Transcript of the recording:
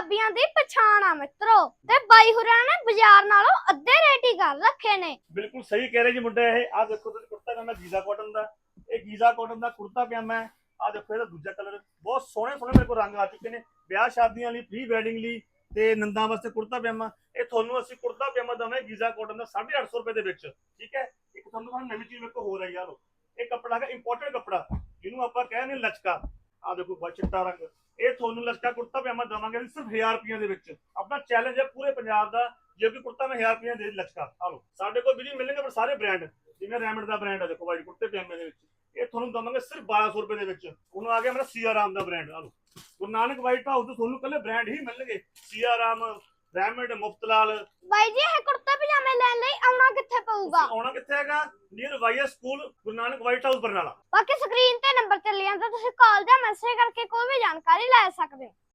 ਪੰਜਾਬੀਆਂ ਦੀ ਪਛਾਣ ਆ ਮਿੱਤਰੋ। ਤੇ ਬਾਈ ਹੁਰਾਂ ਨੇ ਬਾਜ਼ਾਰ ਨਾਲੋਂ ਅੱਧੇ ਰੇਟ ਹੀ ਕਰ ਰੱਖੇ ਨੇ। ਬਿਲਕੁਲ ਸਹੀ ਕਹਿ ਰਹੇ ਜੀ ਮੁੰਡੇ ਇਹ। ਆ ਦੇਖੋ ਤੁਸੀਂ ਕੁੜਤਾ ਪਜਾਮਾ ਗੀਜ਼ਾ ਕਾਟਨ ਦਾ। ਇਹ ਗੀਜ਼ਾ ਕਾਟਨ ਦਾ ਕੁੜਤਾ ਪਜਾਮਾ ਹੈ ਆ ਦੇਖੋ ਇਹਦਾ ਦੂਜਾ ਕਲਰ ਬਹੁਤ ਸੋਹਣੇ ਸੋਹਣੇ ਮੇਰੇ ਕੋਲ ਰੰਗ ਆ ਚੁੱਕੇ ਨੇ। ਵਿਆਹ ਸ਼ਾਦੀਆਂ ਲਈ ਪ੍ਰੀ ਵੈਡਿੰਗ ਲਈ ਤੇ ਨੰਦਾਂ ਵਾਸਤੇ ਕੁੜਤਾ ਪਜਾਮਾ। ਇਹ ਤੁਹਾਨੂੰ ਅਸੀਂ ਕੁੜਤਾ ਪਜਾਮਾ ਦਵਾਂਗੇ ਗੀਜ਼ਾ ਕਾਟਨ ਦਾ 850 ਰੁਪਏ ਦੇ ਵਿੱਚ। ਠੀਕ ਹੈ? ਇੱਕ ਤੁਹਾਨੂੰ ਹੁਣ ਨਵੀਂ ਚੀਜ਼ ਮੇਰੇ ਕੋਲ ਹੋਰ ਹੈ ਯਾਰ। ਇਹ ਕੱਪੜਾ ਹੈਗਾ ਇੰਪੋਰਟਡ ਕੱਪੜਾ। ਜਿਹਨੂੰ ਆਪਾਂ ਕਹਿੰਦੇ ਨੇ ਲਚਕਾ। ਆ ਦੇਖੋ ਬਹੁਤ ਚਿੱਟਾ ਰੰਗ। ਇਹ ਤੁਹਾਨੂੰ ਲਚਕਾ ਕੁੜਤਾ ਪਜਾਮਾ ਦਵਾਂਗੇ ਸਿਰਫ 1000 ਰੁਪਏ ਦੇ ਵਿੱਚ। ਆਪਣਾ ਚੈਲੰਜ ਹੈ ਪੂਰੇ ਪੰਜਾਬ ਦਾ ਜੇ ਕੋਈ ਕੁੜਤਾ ਮੈਂ 1000 ਰੁਪਏ ਦੇ ਲਚਕਾ ਆ ਲਓ। ਸਾਡੇ ਕੋਲ ਵੀ ਮਿਲਣਗੇ ਪਰ ਸਾਰੇ ਬ੍ਰਾਂਡ ਜਿਵੇਂ ਰੈਮੰਡ ਦਾ ਬ੍ਰਾਂਡ ਹੈ ਦੇਖੋ ਵਾਈਟ ਕੁੜਤੇ ਪਜਾਮੇ ਦੇ ਵਿੱਚ। ਇਹ ਤੁਹਾਨੂੰ ਦਵਾਂਗੇ ਸਿਰਫ 1200 ਰੁਪਏ ਦੇ ਵਿੱਚ। ਉਹਨੂੰ ਆ ਗਿਆ ਮੇਰਾ ਸੀਆ ਰਾਮ ਦਾ ਬ੍ਰਾਂਡ ਆ ਲਓ। ਗੁਰੂ ਨਾਨਕ ਵਾਈਟ ਹਾਊਸ ਤੋਂ ਤੁਹਾਨੂੰ ਕੱਲੇ ਬ੍ਰਾਂਡ ਹੀ ਮਿਲਣਗੇ। ਸੀਆ ਰਾਮ ਰੈਮੰਡ ਮੁਫਤਲਾਲ। ਬਾਈ ਜੀ ਇਹ ਕੁੜਤੇ ਪਜਾਮੇ ਲੈਣ ਲਈ ਆਉਣਾ ਕਿੱਥੇ ਪਊਗਾ? ਆਉਣਾ ਕਿੱਥੇ ਹੈਗਾ? Near YS school Guru Nanak white house Barnala. ਬਾਕੀ ਸਕਰੀਨ ਤੇ ਨੰਬਰ ਜਾਂਦਾ ਤੁਸੀਂ ਕਾਲ ਜਾਂ ਮੈਸੇਜ ਕਰਕੇ ਕੋਈ ਵੀ ਜਾਣਕਾਰੀ ਲੈ ਸਕਦੇ ਹੋ।